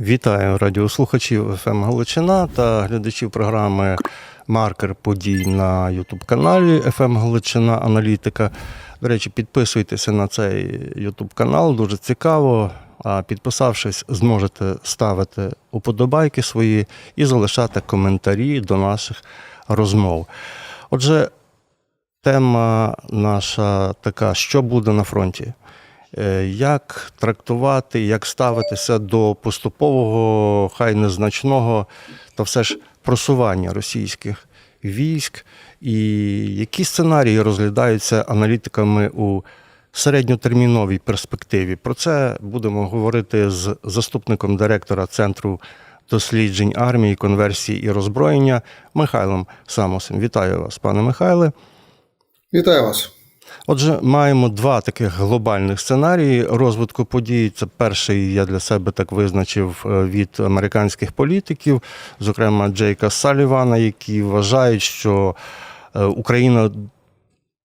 Вітаю радіослухачів ФМ Галичина та глядачів програми Маркер подій на Ютуб каналі ФМ Галичина Аналітика. До речі, підписуйтеся на цей Ютуб канал, дуже цікаво. А підписавшись, зможете ставити уподобайки свої і залишати коментарі до наших розмов. Отже, тема наша така: що буде на фронті? Е, Як трактувати, як ставитися до поступового, хай незначного, та все ж просування російських військ, і які сценарії розглядаються аналітиками у середньотерміновій перспективі? Про це будемо говорити з заступником директора Центру досліджень армії, конверсії і роззброєння Михайлом Самосом. Вітаю вас, пане Михайле. Вітаю вас. Отже, маємо два таких глобальних сценарії розвитку подій. Це перший я для себе так визначив е, від американських політиків, зокрема Джейка Салівана, які вважають, що е, Україна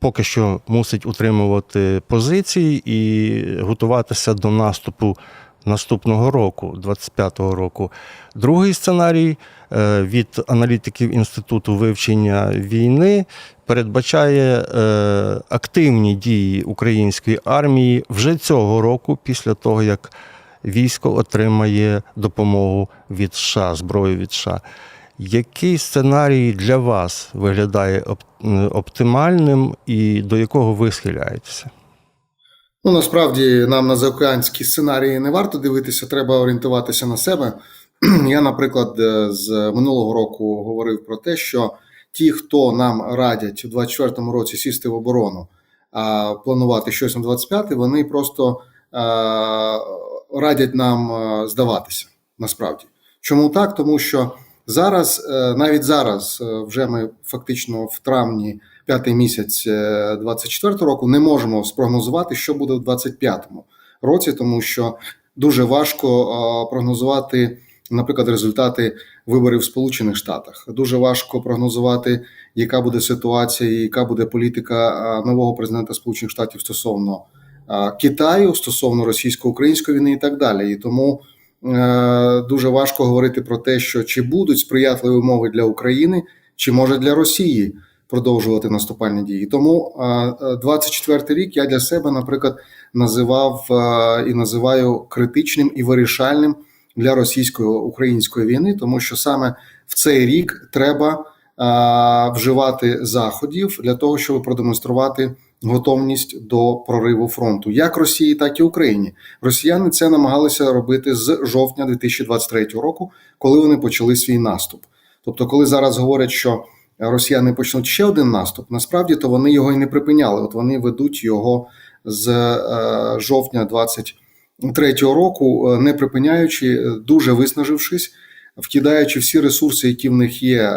поки що мусить утримувати позиції і готуватися до наступу наступного року, 25-го року. Другий сценарій е, від аналітиків Інституту вивчення війни передбачає е, активні дії української армії вже цього року, після того як військо отримає допомогу від США, зброю від США. Який сценарій для вас виглядає оптимальним і до якого ви схиляєтеся? Ну насправді нам на заокеанські сценарії не варто дивитися, треба орієнтуватися на себе. Я, наприклад, е, з минулого року говорив про те, що ті, хто нам радять у 24-му році сісти в оборону, а планувати щось на 25-й, вони просто е, радять нам е, здаватися. Насправді, чому так? Тому що зараз, навіть зараз, вже ми фактично в травні п'ятий місяць 24 року не можемо спрогнозувати, що буде в 25-му році, тому що дуже важко е, прогнозувати, наприклад, результати виборів в Сполучених Штатах. Дуже важко прогнозувати, яка буде ситуація, яка буде політика е, нового президента Сполучених Штатів стосовно е, Китаю, стосовно російсько-української війни і так далі. І тому е, дуже важко говорити про те, що чи будуть сприятливі умови для України, чи може для Росії продовжувати наступальні дії. Тому 24 рік я для себе, наприклад, називав і називаю критичним і вирішальним для російсько-української війни, тому що саме в цей рік треба вживати заходів для того, щоб продемонструвати готовність до прориву фронту, як Росії, так і Україні. Росіяни це намагалися робити з жовтня 2023 року, коли вони почали свій наступ. Тобто, коли зараз говорять, що росіяни почнуть ще один наступ, насправді то вони його і не припиняли. От вони ведуть його з е, жовтня 23-го року, е, не припиняючи, е, дуже виснажившись, вкидаючи всі ресурси, які в них є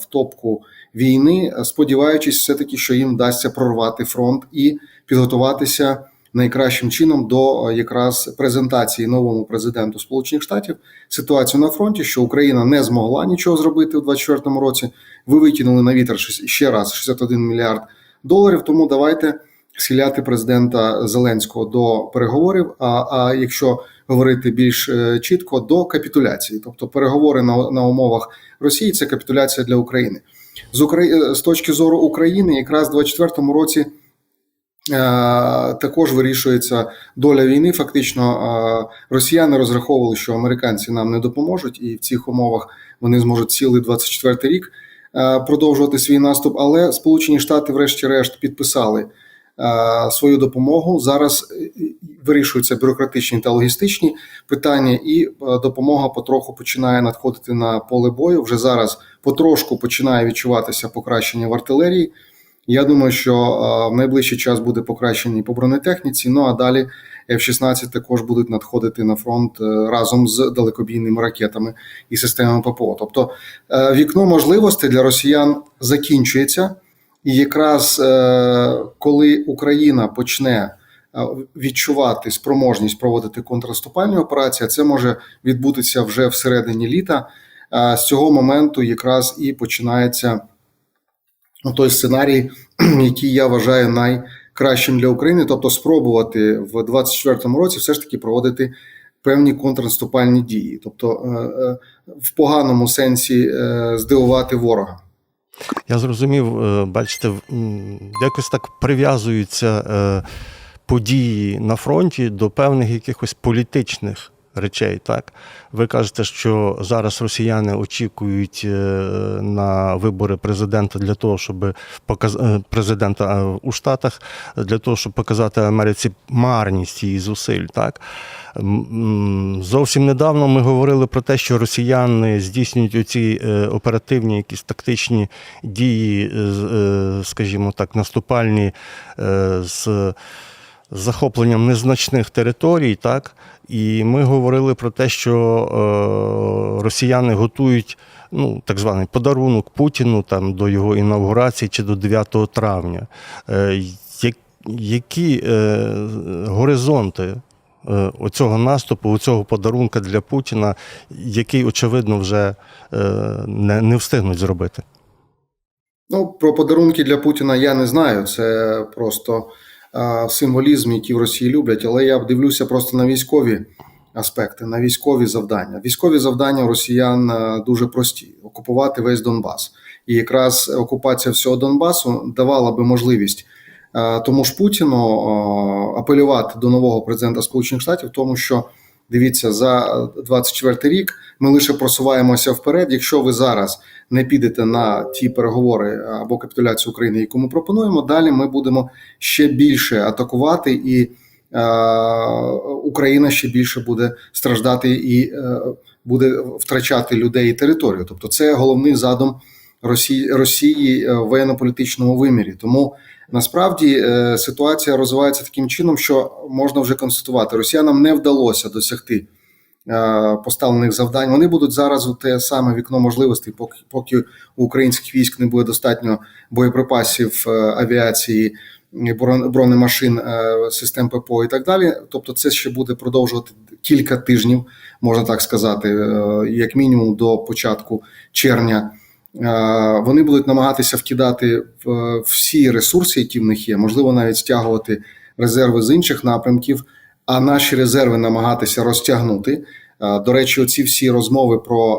в топку війни, сподіваючись, все таки, що їм вдасться прорвати фронт і підготуватися найкращим чином до е, якраз презентації новому президенту Сполучених Штатів ситуацію на фронті, що Україна не змогла нічого зробити у 2024 році. Ви викинули на вітер ще раз 61 мільярд доларів. Тому давайте схиляти президента Зеленського до переговорів. А, а якщо говорити більш е, чітко, до капітуляції, тобто переговори на, на умовах Росії, це капітуляція для України. З Украї... з точки зору України, якраз в 2024 році. Е, Також вирішується доля війни. Фактично, е, росіяни розраховували, що американці нам не допоможуть, і в цих умовах вони зможуть цілий 24 рік е, продовжувати свій наступ. Але Сполучені Штати, врешті-решт, підписали свою допомогу. Зараз вирішуються бюрократичні та логістичні питання, і допомога потроху починає надходити на поле бою. Вже зараз потрошку починає відчуватися покращення в артилерії. Я думаю, що е, в найближчий час буде покращення по бронетехніці. Ну а далі F-16 також будуть надходити на фронт е, разом з далекобійними ракетами і системами ППО. Тобто е, вікно можливостей для росіян закінчується, і якраз коли Україна почне відчувати спроможність проводити контрнаступальні операції, це може відбутися вже всередині літа. З цього моменту якраз і починається той сценарій, який я вважаю найкращим для України, тобто спробувати в 2024 році все ж таки проводити певні контрнаступальні дії, тобто е, е, в поганому сенсі е, здивувати ворога. Я зрозумів, бачите, якось так прив'язуються події на фронті до певних якихось політичних речей. Так? Ви кажете, що зараз росіяни очікують е, на вибори президента для того, щоб показ... е, президента е, у Штатах для того, щоб показати Америці марність її зусиль. Так? Зовсім недавно ми говорили про те, що росіяни здійснюють оці оперативні якісь тактичні дії, з- скажімо так, наступальні е, захопленням незначних територій, так? І ми говорили про те, що е, росіяни готують ну, так званий подарунок Путіну там, до його інавгурації чи до 9 травня. Е, які е, горизонти е, оцього наступу, оцього подарунка для Путіна, який, очевидно, вже е, не, не встигнуть зробити? Ну, про подарунки для Путіна я не знаю. Це просто символізм, який в Росії люблять. Але я дивлюся просто на військові аспекти, на військові завдання. Військові завдання росіян дуже прості: окупувати весь Донбас. І якраз окупація всього Донбасу давала би можливість тому ж Путіну апелювати до нового президента Сполучених Штатів, тому що дивіться за 24 рік. Ми лише просуваємося вперед. Якщо ви зараз не підете на ті переговори або капітуляцію України, яку ми пропонуємо, далі ми будемо ще більше атакувати, і е, Україна ще більше буде страждати і е, буде втрачати людей і територію. Тобто, це головний задум Росії, е, в воєнно-політичному вимірі. Тому насправді е, ситуація розвивається таким чином, що можна вже констатувати, росіянам не вдалося досягти е, поставлених завдань. Вони будуть зараз у те саме вікно можливостей, поки поки у українських військ не буде достатньо боєприпасів авіації, бронемашин, систем ППО і так далі. Тобто, це ще буде продовжувати кілька тижнів, можна так сказати, як мінімум до початку червня. Е, Вони будуть намагатися вкидати в всі ресурси, які в них є, можливо, навіть стягувати резерви з інших напрямків, а наші резерви намагатися розтягнути. Е, До речі, оці всі розмови про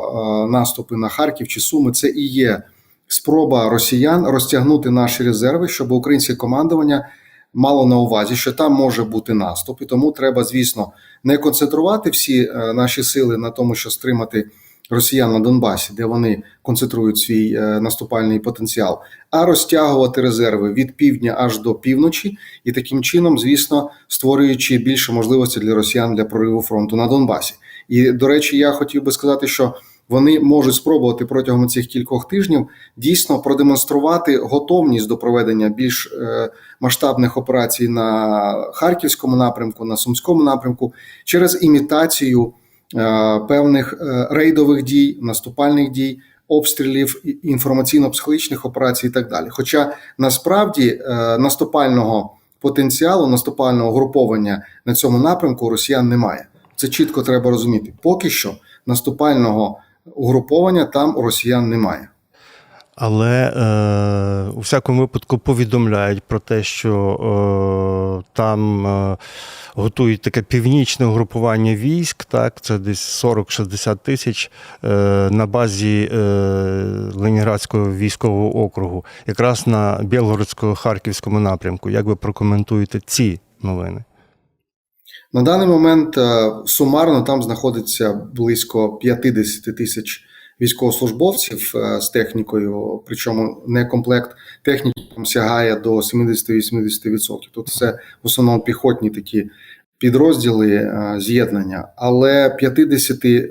е, наступи на Харків чи Суми це і є спроба росіян розтягнути наші резерви, щоб українське командування мало на увазі, що там може бути наступ, і тому треба, звісно, не концентрувати всі е, наші сили на тому, що стримати росіян на Донбасі, де вони концентрують свій е, наступальний потенціал, а розтягувати резерви від півдня аж до півночі, і таким чином, звісно, створюючи більше можливостей для росіян для прориву фронту на Донбасі. І до речі, я хотів би сказати, що вони можуть спробувати протягом цих кількох тижнів дійсно продемонструвати готовність до проведення більш е, масштабних операцій на харківському напрямку, на сумському напрямку через імітацію певних е, рейдових дій, наступальних дій, обстрілів, інформаційно-психологічних операцій і так далі. Хоча насправді е, наступального потенціалу, наступального груповання на цьому напрямку росіян немає. Це чітко треба розуміти. Поки що наступального угруповання там у росіян немає. Але е, у всякому випадку повідомляють про те, що е, там е, готують таке північне угрупування військ, так, це десь 40-60 тисяч е, на базі е, Ленінградського військового округу, якраз на Білгородсько-Харківському напрямку. Як ви прокоментуєте ці новини? На даний момент е, сумарно там знаходиться близько 50 тисяч військовослужбовців е, з технікою, причому некомплект техніки там сягає до 70-80%. Тут це в основному піхотні такі підрозділи е, з'єднання, але 50 е,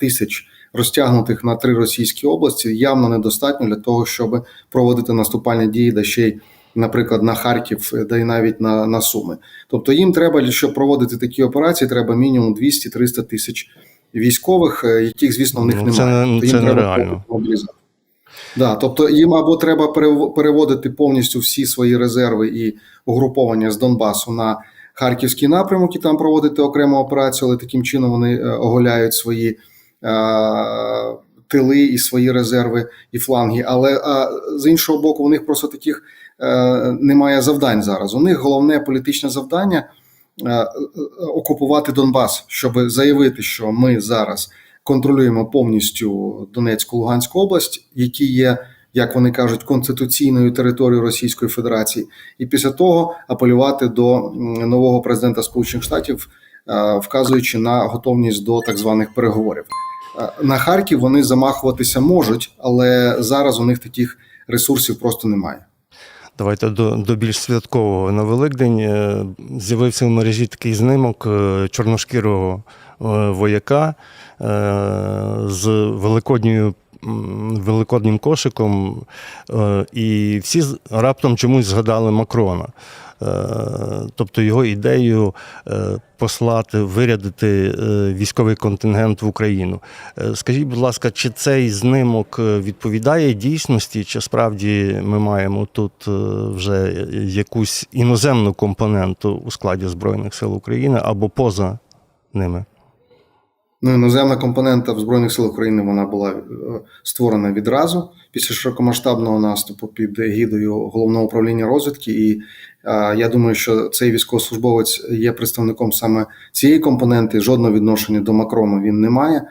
тисяч розтягнутих на три російські області явно недостатньо для того, щоб проводити наступальні дії, да ще й, наприклад, на Харків, да й навіть на, на Суми. Тобто їм треба, щоб проводити такі операції, треба мінімум 200-300 тисяч військових, е, яких, звісно, в них Ну, це немає. не- це нереально. Да, тобто їм або треба переводити повністю всі свої резерви і угруповання з Донбасу на Харківський напрямок і там проводити окрему операцію, але таким чином вони е, оголяють свої е, тили і свої резерви і фланги. Але а, з іншого боку, у них просто таких е, немає завдань зараз. У них головне політичне завдання е, е, окупувати Донбас, щоб заявити, що ми зараз контролюємо повністю Донецьку Луганську область, які є, як вони кажуть, конституційною територією Російської Федерації, і після того апелювати до нового президента Сполучених Штатів, е, вказуючи на готовність до так званих переговорів. Е, На Харків вони замахуватися можуть, але зараз у них таких ресурсів просто немає. Давайте до, до більш святкового. На Великдень е, з'явився в мережі такий знимок е, чорношкірого е, вояка з великодньою. Великоднім кошиком, і всі раптом чомусь згадали Макрона. Е, Тобто його ідею е, послати, вирядити е, військовий контингент в Україну. Скажіть, будь ласка, чи цей знимок відповідає дійсності, чи справді ми маємо тут вже якусь іноземну компоненту у складі Збройних сил України або поза ними? Ну, іноземна компонента в Збройних силах України вона була створена відразу після широкомасштабного наступу під егідою головного управління розвідки. І я думаю, що цей військовослужбовець є представником саме цієї компоненти. Жодного відношення до Макрону він не має.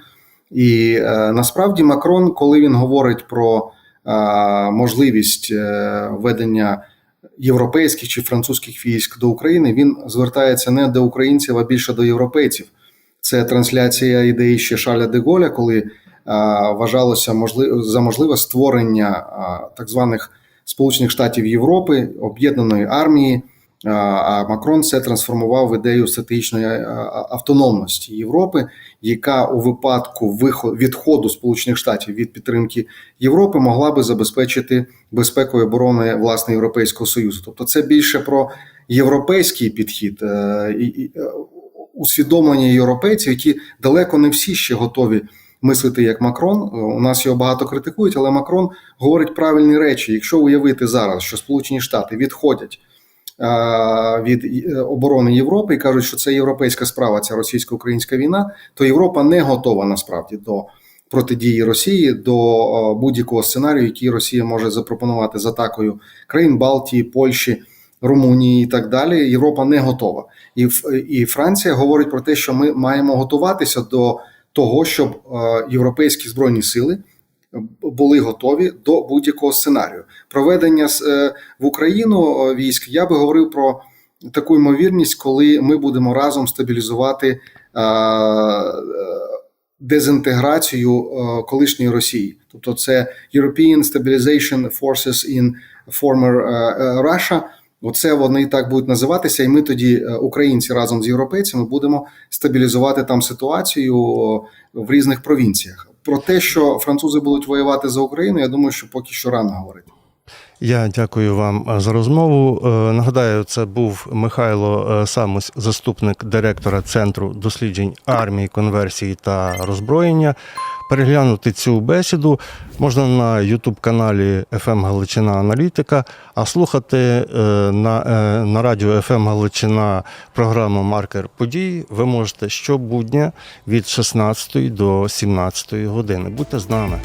І е, насправді Макрон, коли він говорить про е, можливість е, ведення європейських чи французьких військ до України, він звертається не до українців, а більше до європейців. Це трансляція ідеї ще Шаля де Голля, коли вважалося за можливе створення так званих Сполучених Штатів Європи, об'єднаної армії. А, Макрон це трансформував в ідею стратегічної автономності Європи, яка у випадку відходу Сполучених Штатів від підтримки Європи могла би забезпечити безпеку і оборони власне Європейського Союзу. Тобто, це більше про європейський підхід е, і е, усвідомлення європейців, які далеко не всі ще готові мислити як Макрон. У нас його багато критикують, але Макрон говорить правильні речі. Якщо уявити зараз, що Сполучені Штати відходять е, від е, оборони Європи і кажуть, що це європейська справа, ця російсько-українська війна, то Європа не готова насправді до протидії Росії до е, будь-якого сценарію, який Росія може запропонувати з атакою країн Балтії, Польщі. Румунії і так далі, Європа не готова, і і Франція говорить про те, що ми маємо готуватися до того, щоб е, європейські збройні сили були готові до будь-якого сценарію. Проведення е, в Україну е, військ я би говорив про таку ймовірність, коли ми будемо разом стабілізувати е, е, дезінтеграцію е, колишньої Росії, тобто це European Stabilization Forces in former е, е, Russia. Оце вони і так будуть називатися, і ми тоді, е, українці, разом з європейцями, будемо стабілізувати там ситуацію в різних провінціях. Про те, що французи будуть воювати за Україну, я думаю, що поки що рано говорити. Я дякую вам е, за розмову. Е, Нагадаю, це був Михайло Самус, заступник директора Центру досліджень армії, конверсії та роззброєння. Переглянути цю бесіду можна на Ютуб-каналі «ФМ Галичина Аналітика, а слухати е, на, е, на радіо «ФМ Галичина програму Маркер подій ви можете щобудня від 16 до 17 години. Будьте з нами.